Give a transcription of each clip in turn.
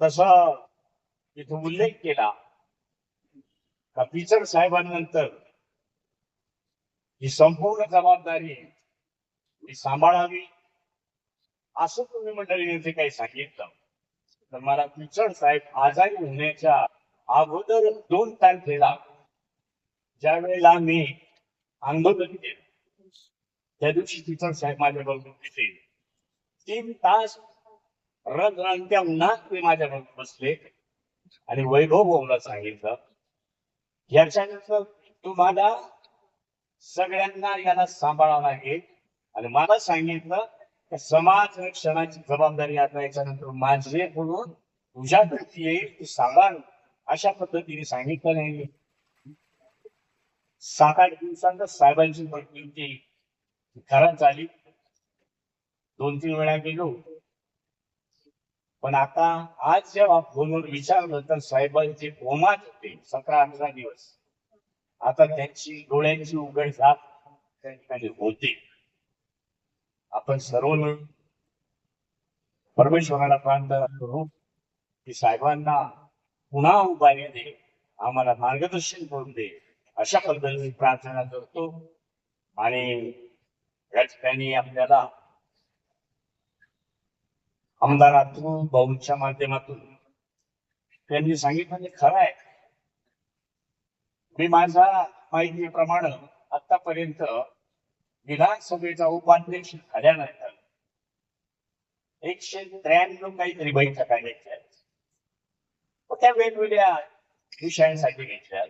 तसा इथं उल्लेख केला. का पिचड साहेबांनंतर ही संपूर्ण जबाबदारी ही सांभाळावी असं तुम्ही मंडळीने जे काही सांगितलं. तर मला पिचड साहेब आजारी होण्याच्या अगोदर दोन तारखेला ज्या वेळेला मी आंदोलन केलं. त्या दिवशी पिचड साहेब माझ्या बरोबर तीन तास रंगरांत्या उन्हात मी माझ्या बसले. आणि वैभव भाऊला सांगितलं याच्यानंतर तुम्हाला सगळ्यांना याला सांभाळावं लागेल. आणि मला सांगितलं की समाज रक्षणाची जबाबदारी आता याच्यानंतर माझे म्हणून तुझ्या तुझ्याकडे येईल तू सांभाळ. अशा पद्धतीने सांगितलं नाही सात आठ दिवसांत साहेबांची प्रकृती खराब झाली दोन तीन वेळा गेलो. पण आता आज जेव्हा फोनवर विचारलं तर साहेबांचे कोमात होते. सतरा अठरा दिवस. आता त्यांची डोळ्यांची उघड झाप त्या ठिकाणी होते. आपण सर्व मिळून परमेश्वराला प्रार्थना करू की साहेबांना पुन्हा उभारी दे. आम्हाला मार्गदर्शन करून दे. अशा पद्धतीने प्रार्थना करतो. आणि या ठिकाणी आपल्याला आमदारातून भाऊंच्या माध्यमातून. त्यांनी सांगितलं ते खरं आहे. मी माझ्या माहितीप्रमाणे आतापर्यंत विधानसभेचा उपाध्यक्ष झाल्यानंतर एकशे त्र्याण्णव काहीतरी बैठका घेतल्या त्या वेगवेगळ्या विषयांसाठी घेतल्या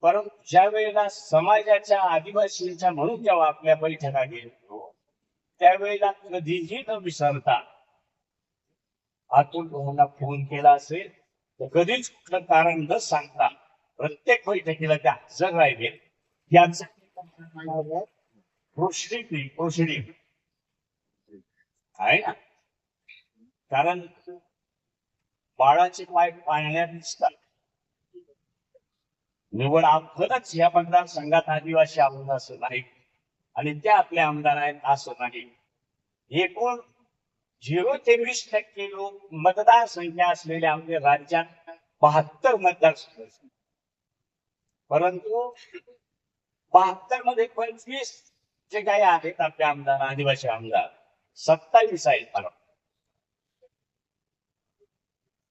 परंतु ज्या वेळेला समाजाच्या आदिवासींच्या म्हणून जेव्हा आपल्या बैठका घेतो त्यावेळेला कधीही न विसरता अतुल भाऊंना फोन केला असेल तर कधीच कुठलं कारण न सांगता प्रत्येक बैठकीला त्या हजर राहिले याच प्रोश्री प्रोसिडिंग आहे ना? कारण बाळाचे पाय पाळण्यात दिसतात. निवड आपणच या मतदारसंघात आदिवासी आमदार असं नाही. आणि त्या आपल्या आमदार आहेत असं नाही. एकूण झिरो ते वीस टक्के लोक मतदारसंख्या असलेल्या आपल्या राज्यात बहात्तर मतदारसंघ परंतु बहात्तरमध्ये पंचवीस जे काही आहेत आपले आमदार आदिवासी आमदार सत्तावीस आहेत फरक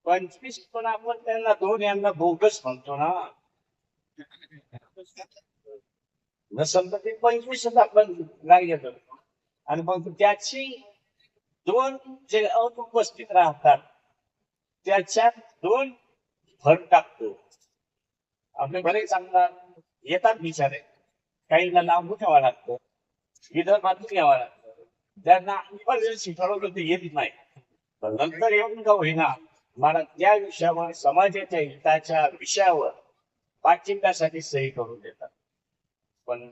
पंचवीस पण आपण त्यांना दोन यांना बोगस म्हणतो ना. नसल तर ते पंचवीसच आपण नाही घेतो आणि मग त्याची दोन जे अनुपस्थित राहतात त्याच्यात दोन भर टाकतो. आपले बरेच चांगला येतात बिचारे काहींना लांबून ठेवा लागतं विदर्भातून यावं लागतं. त्यांना इमर्जन्सी ठरवलं ते येत नाही. पण नंतर येऊन का होईना मला त्या विषयावर समाजाच्या हिताच्या विषयावर पाठिंब्यासाठी सही करून देतात. पण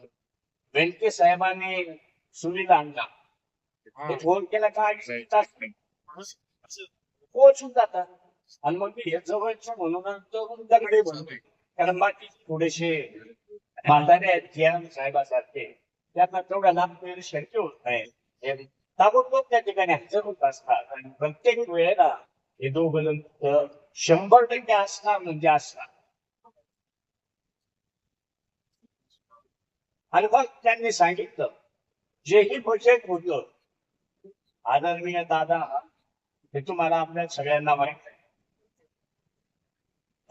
वेंके साहेबांनी सुनील आणला. फोन केला का पोहोचून जातात. आणि मग मी हे जवळच्या म्हणून दगडे बनतोय कारण बाकी थोडेसे म्हातारे आहेत जियान साहेबासारखे. त्यांना तेवढा लाभ मिळणं शक्य होत नाही. हे ताबडतोब त्या ठिकाणी हजर होत असतात आणि प्रत्येक वेळेला हे दोघ शंभर टक्के असणार म्हणजे असणार. आणि मग त्यांनी सांगितलं जेही बजेट होतं आदरणीय दादा हे तुम्हाला आपल्या सगळ्यांना माहीत आहे.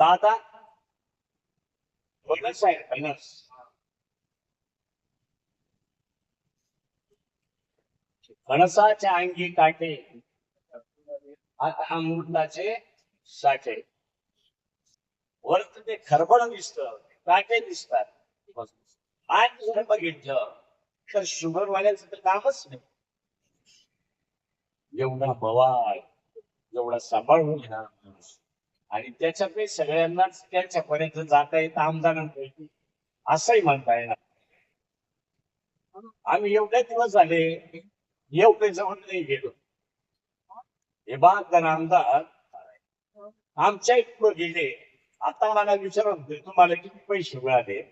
दादा फणस आहे फणस फणसाच्या अंगी काटे अमृताचे साठे. वरत ते खरबड दिसत काटे दिसतात. आज जर बघितलं तर शुगर वाल्याचं तर कामच नाही. एवढा बवाळ एवढा सांभाळून घेणार माणूस. आणि त्याच्यातही सगळ्यांनाच त्याच्यापर्यंत जाता येत आमदारांपैकी असंही म्हणता येणार. आम्ही एवढे दिवस झाले एवढे जवळ नाही गेलो. हे बहात्तर आमदार आमच्या इतकं गेले. आता मला विचारत होते तुम्हाला किती पैसे मिळाले?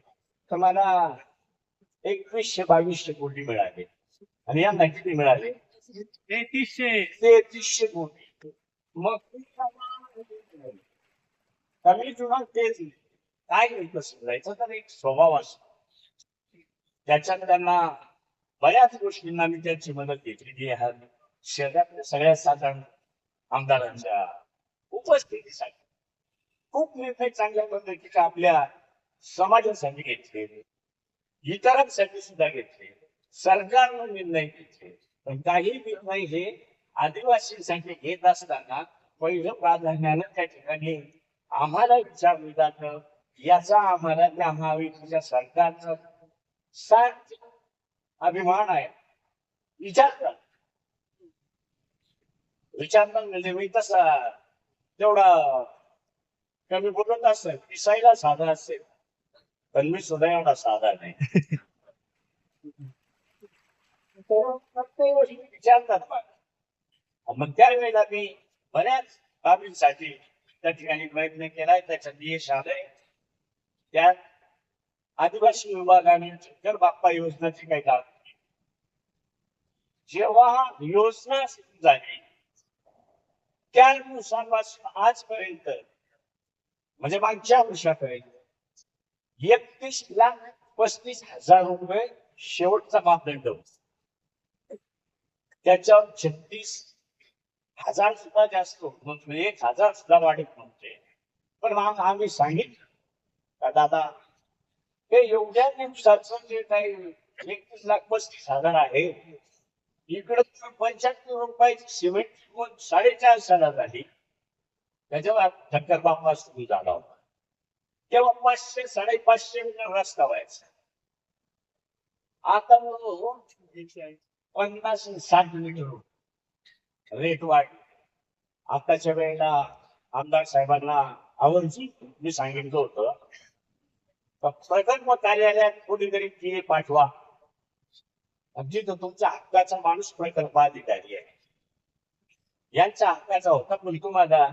तर मला एकवीसशे बावीसशे कोटी मिळाले. आणि यांना किती मिळाले? तेहतीसशे. तेहतीसशे कोटी मग कमी तुम्हाला तेच काय नेमकं समजायचं तर एक स्वभाव असतो त्याच्यात त्यांना बऱ्याच गोष्टींना मी त्यांची मदत घेतलेली आहे शहरातल्या सगळ्या साधारण आमदारांच्या उपस्थितीसाठी खूप निर्णय चांगल्या पद्धतीचे आपल्या समाजासाठी घेतले इतरांसाठी सुद्धा घेतले सरकारनं निर्णय घेतले पण काही निर्णय हे म्हणजे आदिवासींसाठी घेत असताना पहिलं प्राधान्यानं त्या ठिकाणी आम्हाला विचारलं जात. याचा आम्हाला त्या महाविकाच्या सरकारचा साथ अभिमान आहे. विचारतात विचारतात म्हणजे मी तसा. तेवढा कमी बोलत असेल दिसायला साधा असेल पण मी सुद्धा एवढा साधा नाही. प्रत्येक गोष्टी विचारतात. मग मग त्यावेळेला मी बऱ्याच बाबींसाठी त्या ठिकाणी प्रयत्न केलाय त्याच्यात यश आलंय. त्यात आदिवासी विभागाने शंकर बाप्पा योजनाची काही काम जेव्हा योजना सुरू झाली त्या दिवसापासून आजपर्यंत म्हणजे मागच्या वर्षापर्यंत एकतीस लाख पस्तीस हजार रुपये शेवटचा मापदंड होता. त्याच्यावर छत्तीस हजार सुद्धा जास्त होत म्हणजे एक हजार सुद्धा वाढत नव्हते. पण मग आम्ही सांगितलं. का दादा हे एवढ्या दिवसाचं जे काही एकतीस लाख पस्तीस हजार आहे इकडं पंच्याहत्तर रुपयाची सिमेंट किंमत साडेचार साला झाली. त्याच्यावर ठक्कर बाप्पा सुरू झाला होता. तेव्हा पाचशे साडेपाचशे मीटर रस्ता व्हायचा. आता पन्नास आणि साठ मीटर रेट वाढ आताच्या वेळेला आमदार साहेबांना आवर्जून मी सांगितलं होतं प्रकल्प कार्यालयात कोणीतरी ती पाठवा. जिथं तुमचा हक्काचा माणूस प्रकल्प अधिकारी आहे. यांचा हक्काचा होता पण तुम्हाला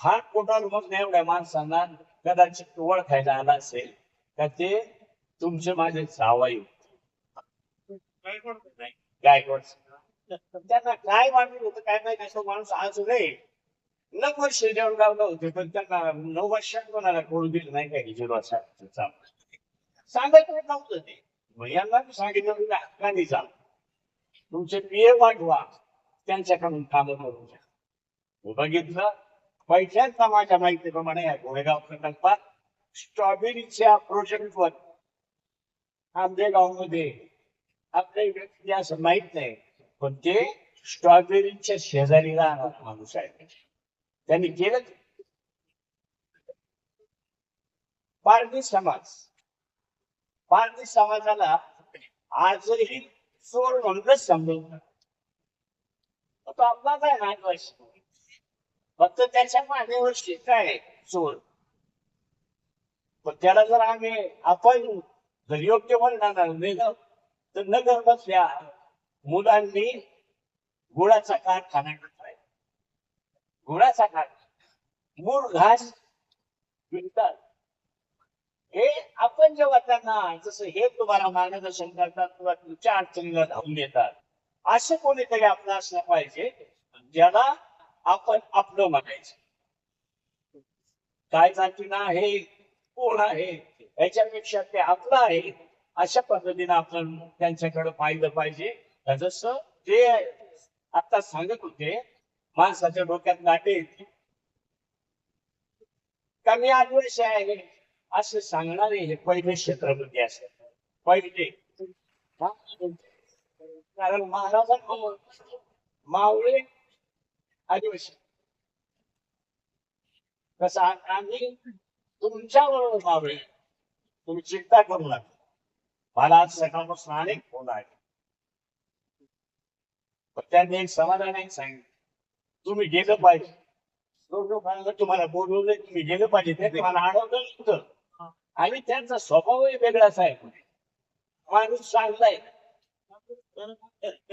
फार पोटावर मग एवढ्या माणसांना कदाचित ओळखायला आला असेल का ते तुमचे माझे सावाई नाही गायकवाड त्यांना काय मागणी होतं काय माहिती असं माणूस आज नाही. नऊ वर्ष जेवण गावला होते पण त्यांना नऊ वर्षात कोणाला कळू दिलं नाही काय झिरो सांगत नव्हतं ते. मग यांना सांगितलं तुम्ही हक्काने जा. तुमचे पिये वाढवा. त्यांच्याकडून कामं करून घ्या. मी बघितलं पैशांचा माझ्या माहितीप्रमाणे या गोळेगाव प्रकल्पात स्ट्रॉबेरीच्या प्रोजेक्टवर आंबेगावमध्ये आपल्या व्यक्ती असं माहीत नाही. पण ते स्ट्रॉबेरीच्या शेजारी राहणार माणूस आहे. त्यांनी केलं पारधी समाज. पारधी समाजाला आजही चोर म्हणूनच समजून तो आपला काय नागवाशी फक्त त्याच्या मानेवर शिका आहे चोर. पण त्याला जर आम्ही आपण जर योग्य म्हणणार नेलं तर नगर बसल्या मुलांनी गुळाचा कारखाना टाकलाय गुळाचा कारखाना मूळ घास विकतात. हे आपण जेव्हा त्यांना जसं हे तुम्हाला मार्गदर्शन करतात किंवा तुमच्या अडचणीला धावून येतात असं कोणीतरी आपलं असलं पाहिजे ज्याला आपण आपलं म्हणायचं. काय जातीनं आहे कोण आहे याच्यापेक्षा ते आपलं आहे. अशा पद्धतीने आपण त्यांच्याकडे पाहिलं पाहिजे. जसं ते आता सांगत होते माणसाच्या डोक्यात गाठे येते. का मी आदिवासी आहे असं सांगणारे हे पहिले क्षेत्रामध्ये असेल पहिले. कारण महाराजांना मावळे आदिवासी. कसं आम्ही तुमच्याबरोबर मावळे. तुम्ही चिंता करू नका. महाराज आज सकाळपासून अनेक फोन आहे पण त्यांनी एक समाधान आहे सांगितलं. तुम्ही गेलं पाहिजे. लोकांना तुम्हाला बोलवलं तुम्ही गेलं पाहिजे. ते तुम्हाला अडवलं नव्हतं. आणि त्यांचा स्वभावही वेगळाच आहे माणूस चांगलाय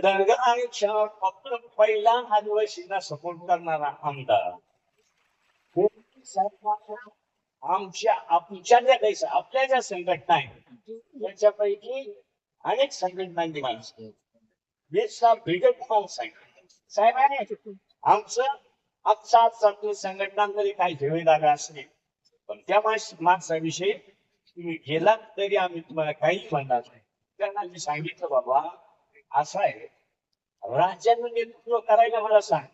धनगर आरक्षणावर फक्त पहिला आदिवासींना सपोर्ट करणारा आमदार. आमच्या आमच्या ज्या काही आपल्या ज्या संघटना आहेत त्याच्यापैकी अनेक संघटनांची माणसं आहे साहेबांनी आमचं आजचा आजचा संघटनांमध्ये काही ठेवेदार असले पण त्या माणस- माणसाविषयी तुम्ही गेलात तरी आम्ही तुम्हाला काही म्हणणार नाही. त्यांना मी सांगितलं बाबा असं आहे. राज्यानं नेतृत्व करायला मला सांग.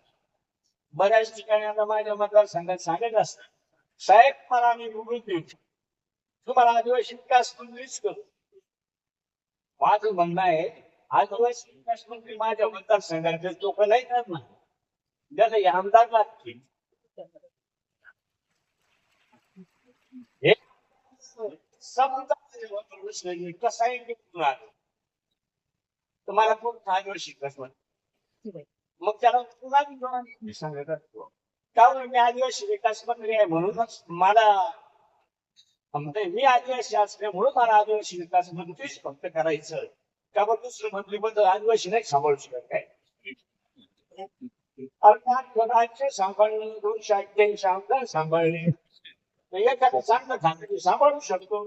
बऱ्याच ठिकाणी आता माझ्या मतदारसंघात सांगत असतात. साहेब मला आम्ही निवडून देऊ तुम्हाला आदिवासी विकास मंत्रीच करू. माझं म्हणणं आहे आदिवासी विकास मंत्री माझ्या मतदारसंघातले लोक नाही करणार त्याला हे आमदार लागतील. हे समजा प्रश्न तुम्हाला कोण आदिवासी विकास मंत्री? मग त्याला पुन्हा मी सांगत असतो त्यामुळे मी आदिवासी विकास मंत्री आहे? म्हणूनच मला मी आदिवासी असल्यामुळे मला आदिवासी विकास मंत्रीच फक्त करायचं त्यामुळे दुसरं मंत्री आदिवासी नाही सांभाळू शकत काय? अर्थात राज्य सांभाळणं दोनशे अठ्ठ्याऐंशी आमदार सांभाळले एखादं चांगलं खातं सांभाळू शकतो.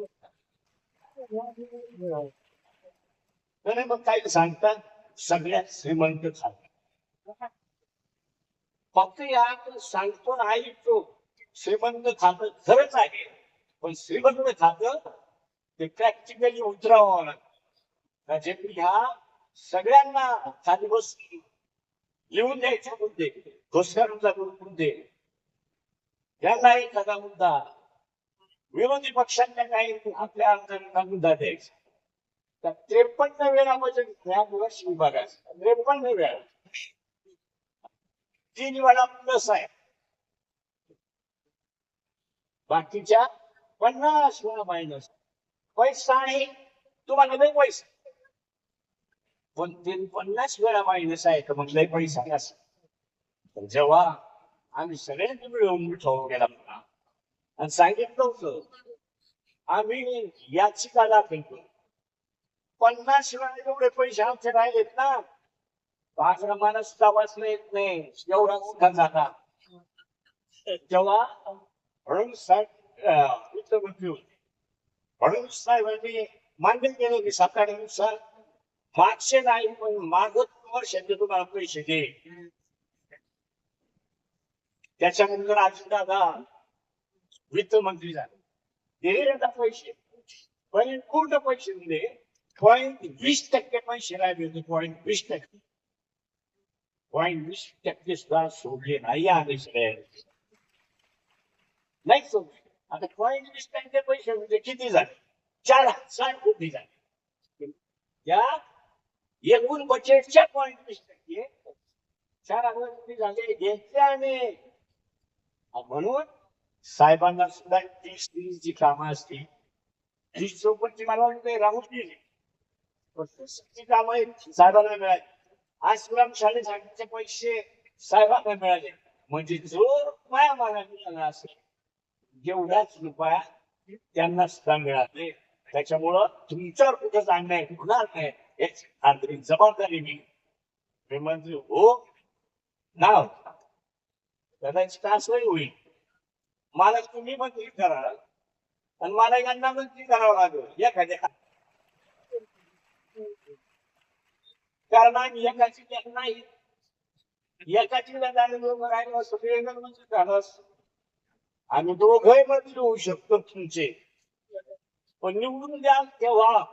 मग काय सांगतात? सगळ्यात श्रीमंत खात फक्त या सांगतो ना ऐकतो श्रीमंत खातं खरंच आहे. पण श्रीमंत खातं ते प्रॅक्टिकली उतरावं लागतं. म्हणजे ह्या सगळ्यांना खाली बसून लिहून द्यायचे मुद्दे. घोषणाचा मुद्दे. याचा एखादा मुद्दा. विरोधी पक्षांना काही आपल्या आमदारांना मुद्दा द्यायचा. तर त्रेपन्न वेळा म्हणजे या दिवस विभागाचा. त्रेपन्न वेळा. तीन वेळा प्लस आहे. बाकीच्या पन्नास वेळा मायनस पैसा आहे तुम्हाला नाही पैसा. पण तीन पन्नास वेळा मायनस आहे तर मग लय पैसा नसेल. जेव्हा आम्ही सगळ्यांनी मिळून ठेवून गेला होता आणि सांगितलं होतं आम्ही याचिका दाखल करू. पन्नास वेळा एवढे पैसे आमचे राहिलेत ना पाचरा माणूस वाचला येत नाही. एवढा मोठा झाला तेव्हा म्हणून साहेब म्हणून होते. साहेबांनी मान्य केलं की सकाळीनुसार मागचे नाही पण मागत वर्षाचे तुम्हाला पैसे दे. त्याच्यानंतर अजित दादा वित्त मंत्री झाले. दिले आता पैसे. पण पूर्ण पैसे दिले. पॉईंट वीस टक्के पैसे राहिले होते पॉईंट वीस टक्के. वीस टक्के सुद्धा सोडले नाही आले सगळे नाही सोडले आता पॉईंट वीस टक्के पैसे म्हणजे किती झाले चार हजार कोटी झाले या एकूण बजेटच्या पॉईंट वीस टक्के चार हजार कोटी झाले घेतले आम्ही म्हणून साहेबांना सुद्धा तीस तीस जी कामं असतील तीस चौपटची मला वाटतं राहून गेली पण तीस जी कामं साहेबांना मिळाली आज सुराम शाळेसाठीचे पैसे साहेबांना मिळाले. म्हणजे जो रुपया मला मिळाला असेल. जेवढाच रुपया त्यांना सुद्धा मिळाले त्याच्यामुळं तुमच्यावर कुठंच आहे होणार नाही. याची आंतरिक जबाबदारी मी. मी म्हणजे हो ना कदाचित असंही होईल. मला तुम्ही मंत्री करा आणि मला यांना मंत्री करावं लागेल. एखाद्या कारण आम्ही एकाची लेख नाही एकाची झालेलो राहिलो असतो ते म्हणजे झालं आम्ही दोघंही मंत्री होऊ शकतो तुमचे. पण निवडून द्या तेव्हा.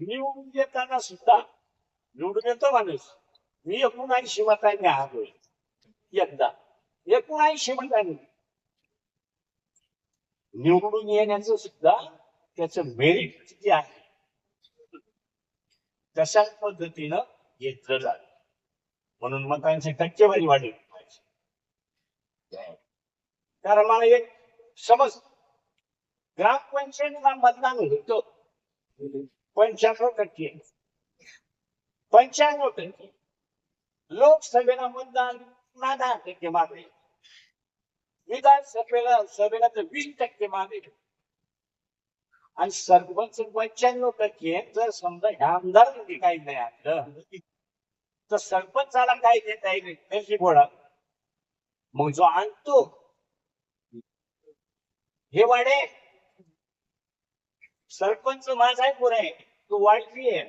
निवडून देताना सुद्धा निवडून येतो माणूस. मी एकोणऐंशी मतांनी आलोय. एकदा एकोणऐंशी मतांनी. निवडून येण्याचं सुद्धा त्याच मेरिट किती आहे तशाच पद्धतीनं घेतलं जात. म्हणून मतांची टक्केवारी वाढली पाहिजे. कारण मला एक समज ग्रामपंचायतीला मतदान होतं पंच्याण्णव टक्के. पंच्याण्णव टक्के. लोकसभेला मतदान पुन्हा दहा टक्के मागे. विधानसभेला सभेला तर वीस टक्के मागे. आणि सरपंच पंच्याण्णव टक्के जर समजा ह्या आमदार काही नाही आणलं तर सरपंचाला काय देता येईल? त्याची गोळा मग जो आणतो. हे वाडे. सरपंच माझा आहे पुरा आहे. तो वाढली आहे.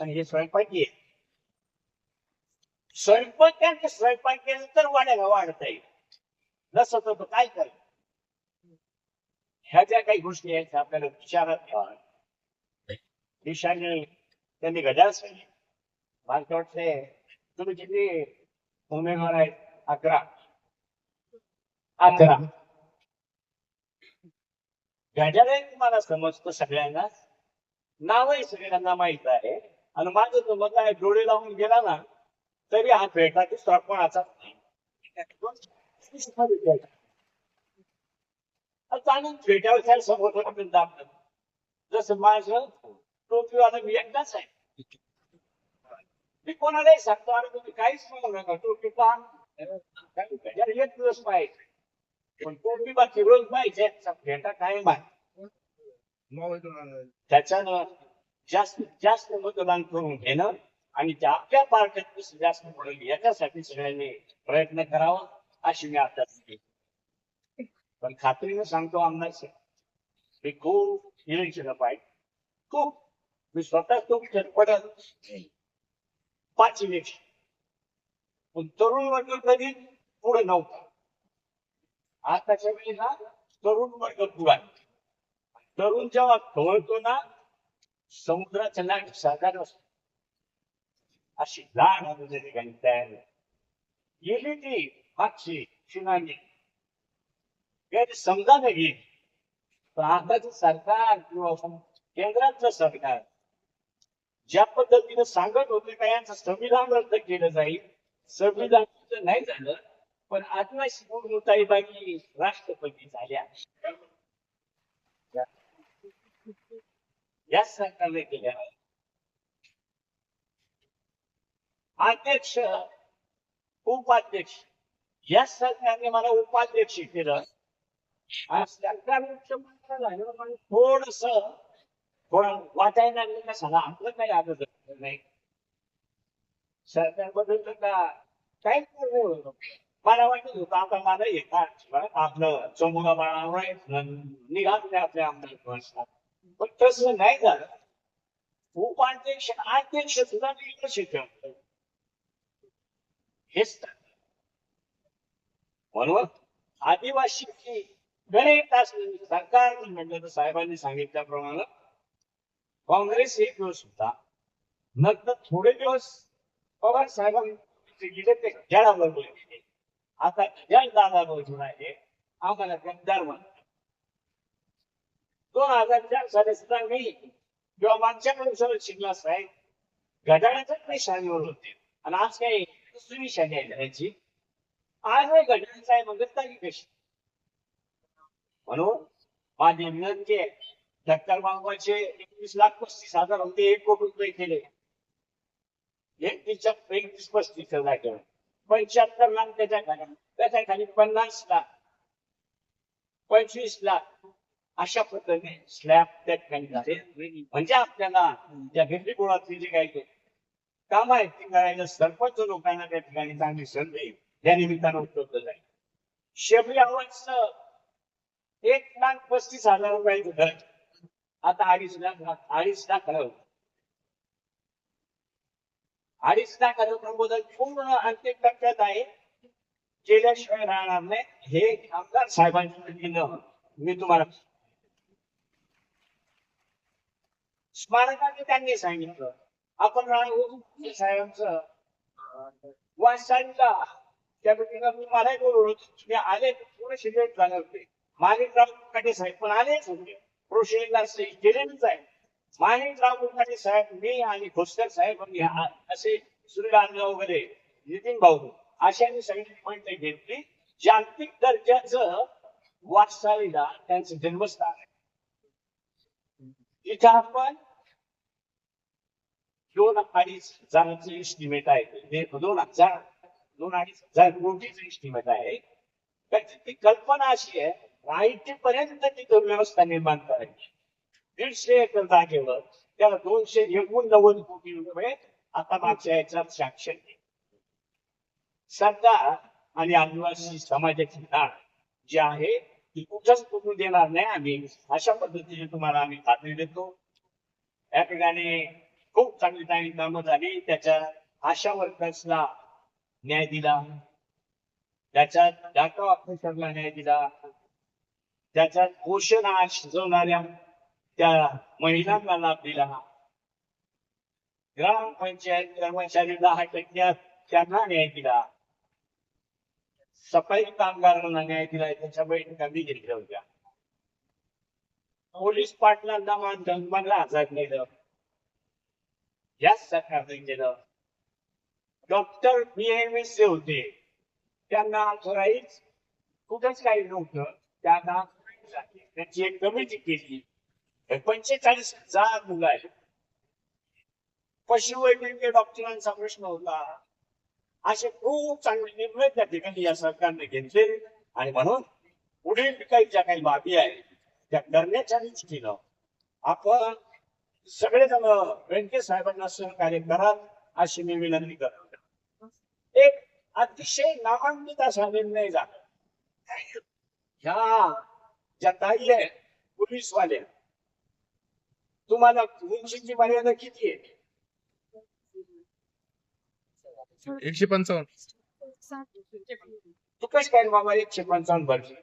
आणि हे स्वयंपाकी आहे. स्वयंपाक स्वयंपाक केलं तर वाड्याला वाढता येईल. नसत काय करेल ह्या ज्या काही गोष्टी आहेत त्या आपल्याला विचारात घ्याव्या देशाने त्यांनी गजाल सांगितली. मला वाटते तुम्ही किती उमेदवार आहेत? अकरा. अकरा. गजाला तुम्हाला समजतं सगळ्यांना. नावही सगळ्यांना माहीत आहे. आणि माझं तो मत आहे डोळे लावून गेला ना तरी हा भेटाची कोणाचा चांगलं भेटावर समोर दाखवत जसं माझं टोपीवाला मी एकदाच आहे. मी कोणालाही सांगतो अरे तुम्ही काहीच म्हणू नका टोपी पान एक दिवस पाहिजे पण टोपी बाकी रोज पाहिजे भेटा कायम आहे. त्याच्यानं जास्त जास्त मतदान करून घेणं आणि त्या आपल्या पार्ट्यात जास्त मिळेल याच्यासाठी सगळ्यांनी प्रयत्न करावा अशी मी आता पण खात्रीने सांगतो आमदार साहेब, मी खूप इलेक्शन पाहिजे खूप. मी स्वतः खूप चटपटत पाच इलेक्शन पण तरुण वर्ग कधी पुढे नव्हता. आताच्या वेळी ना तरुण वर्ग पुढा तरुण जेव्हा खवळतो ना समुद्राच्या लाट साकार असतो. अशी लाट आता ठिकाणी तयार झाली. गेली ती मागची शिनानी गैर समजा नाही गेली आताचं सरकार किंवा केंद्राचं सरकार ज्या पद्धतीने सांगत होते का यांचं संविधान रद्द केलं जाईल संविधान नाही झालं पण आदिवासी मूलभूताई बाकी राष्ट्रपती झाल्या. या सरकारने केल्या. अध्यक्ष उपाध्यक्ष. या सरकारने मला उपाध्यक्ष केलं. आणि थोडस वाचायला लागलं का सांगा आपलं काही आलं नाही. सरकार बदललं का काय मला वाटत होतं आता मला येतात आपलं चमोला बाळावर निघाले आपल्या आमदार पण तसं नाही झालं. उपाध्यक्ष अध्यक्ष सुद्धा लिडरशिप हेच म्हणून आदिवासीची आदिवासी गणित सरकार म्हटलं तर साहेबांनी सांगितल्याप्रमाणे काँग्रेस एक दिवस होता. नंतर थोडे दिवस पवार साहेबांचे गेले ते जळावर गेले. आता जळ दादा बाजून आहे आम्हाला गद्दार म्हणतात. दोन हजार चार साली सुद्धा मी किंवा मागच्या माणसाला शिकला साहेब घड्याळाच्याच नाही शाळेवर होते. आणि आज काही दुसरी शाळी आहे त्याची. आज नाही घड्याळ साहेब मग कशी? म्हणून माझी विनंती आहे डॉक्टर मागवाचे एकवीस लाख पस्तीस हजार होते एक कोटी रुपये केले. एकतीसच्या एकतीस पस्तीस हजार केलं पंच्याहत्तर लाख त्याच्याखाली त्याच्याखाली पन्नास लाख पंचवीस लाख. अशा पद्धतीने स्लॅब त्या ठिकाणी झाले. म्हणजे आपल्याला त्या भेटी गोळातली जे काही काम आहेत ती करायला सरपंच लोकांना त्या ठिकाणी चांगली संधी या निमित्तानं उपलब्ध झाली. शेबरी आवडचं एक लाख पस्तीस हजार रुपये आता अडीच लाख अडीच लाख अडीच लाख हलवण्याबद्दल पूर्ण अंतिम टप्प्यात आहे. केल्याशिवाय राहणार नाही. हे आमदार साहेबांच्या मी तुम्हाला स्मारकाने त्यांनी सांगितलं. आपण राणा साहेबांचं. वाटचालीला. त्या व्यक्तीला मला बोलवलं तुम्ही आले पूर्ण लेट झाले होते माणिकराव काटे साहेब पण आलेच होते. केलेलंच आहे माणिकराव मुखाटे साहेब मी आणि खोसकर साहेब असे सूर्यकांत वगैरे नितीन भाऊ अशांनी सगळी पॉइंट घेतली. जागतिक दर्जाचं वाटचालीला त्यांचं जन्मस्थान आहे. इथं आपण दोन अडीच हजाराचं इस्टिमेट आहे. म्हणजे दोन हजार दोन अडीच हजार कोटीचं इस्टिमेट आहे. त्याची ती कल्पना अशी आहे राईटी पर्यंत तिथं व्यवस्था निर्माण करायची. दीडशे एकर जागेवर त्याला दोनशे एकोणनव्वद कोटी रुपये आता मागच्या याच्यात शाक्षर सरकार आणि आदिवासी समाजाची नाळ जी आहे ती कुठंच कुठून देणार नाही आम्ही अशा पद्धतीने तुम्हाला आम्ही खात्री देतो. या ठिकाणी खूप चांगली चांगली कामं झाली. त्याच्या आशा वर्कर्सला न्याय दिला. त्याच्यात डाटा ऑफिसरला न्याय दिला. त्याच्यात पोषण आहार शिजवणाऱ्या त्या महिलांना लाभ दिला. ग्रामपंचायत कर्मचारी दहा टक्क्यात त्यांना न्याय दिला. सफाई कामगारांना न्याय दिला. त्याच्या बैठका मी घेतल्या होत्या. पोलीस पाटलांना मानधन मला आझाद नेलं. याच सरकारने केलं. डॉक्टर बी एम एस होते. त्यांना राईट कुठंच काही नव्हतं. त्यांना त्याची एक कमिटी केली. पंचेचाळीस हजार मुलं आहेत. पशुवैद्यकीय डॉक्टरांचा प्रश्न होता. असे खूप चांगले निर्णय त्या ठिकाणी या सरकारने घेतले. आणि म्हणून पुढील काही ज्या काही बाबी आहेत त्या करण्याच्या दृष्टीनं आपण सगळेजण व्यंकटे साहेबांना सहकार्य कराल अशी मी विनंती करतो. एक अतिशय नामांकित असा निर्णय झाला. ह्या ज्या ताई आहेत पोलीसवाल्या. तुम्हाला उंचीची मर्यादा किती आहे? एकशे पंचावन्न. तू कशी काय बाबा एकशे पंचावन्न भरली?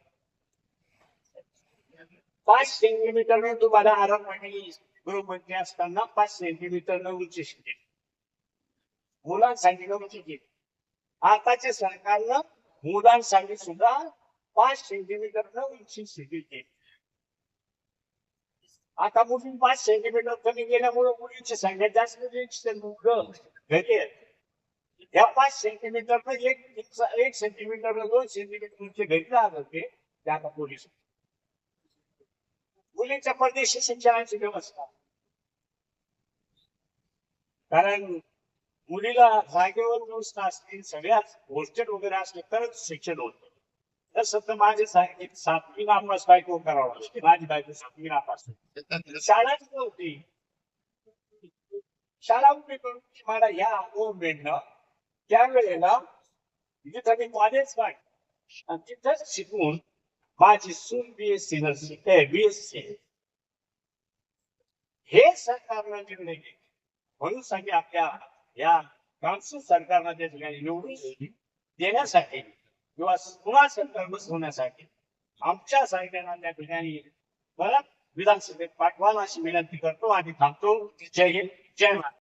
पाच सेंटीमीटर तुम्हाला आरामवाणी गृहमंत्री असताना पाच सेंटीमीटर उंची शिकेल. मुलांसाठी उंची केली. आताच्या सरकारनं मुलांसाठी सुद्धा पाच सेंटीमीटर उंची शिकेल आता मुली पाच सेंटीमीटर कमी गेल्यामुळे मुलींची संख्या जास्त झाली. मुलं घरी आहेत. या पाच सेंटीमीटर एक एक सेंटीमीटर दोन सेंटीमीटर उंची घरी राहत होते त्या आता पोलीस मुलींच्या परदेशी शिक्षणाची व्यवस्था कारण मुलीला जागेवर व्यवस्था असतील सगळ्याच होस्टेल वगैरे असले तरच शिक्षण होतं तसं तर माझे सारखी सातवी नापास बायको करावं? लागते माझी बायको सातवी नापास शाळाच नव्हती शाळा उभी करून मला ह्या गव्हर्नमेंटनं त्यावेळेला तिथं मी कॉलेज आणि तिथंच शिकून माझी सून बीएससी नर्सिंग बीएससी हे सरकारनं निर्णय घेतले. म्हणून सांगे आपल्या या काउन्सिल सरकारनं त्या ठिकाणी निवडून देण्यासाठी किंवा पुन्हा सरकार बसवण्यासाठी आमच्या साहेबांना त्या ठिकाणी परत विधानसभेत पाठवाल अशी विनंती करतो आणि थांबतो. जय हिंद जय महाराष्ट्र.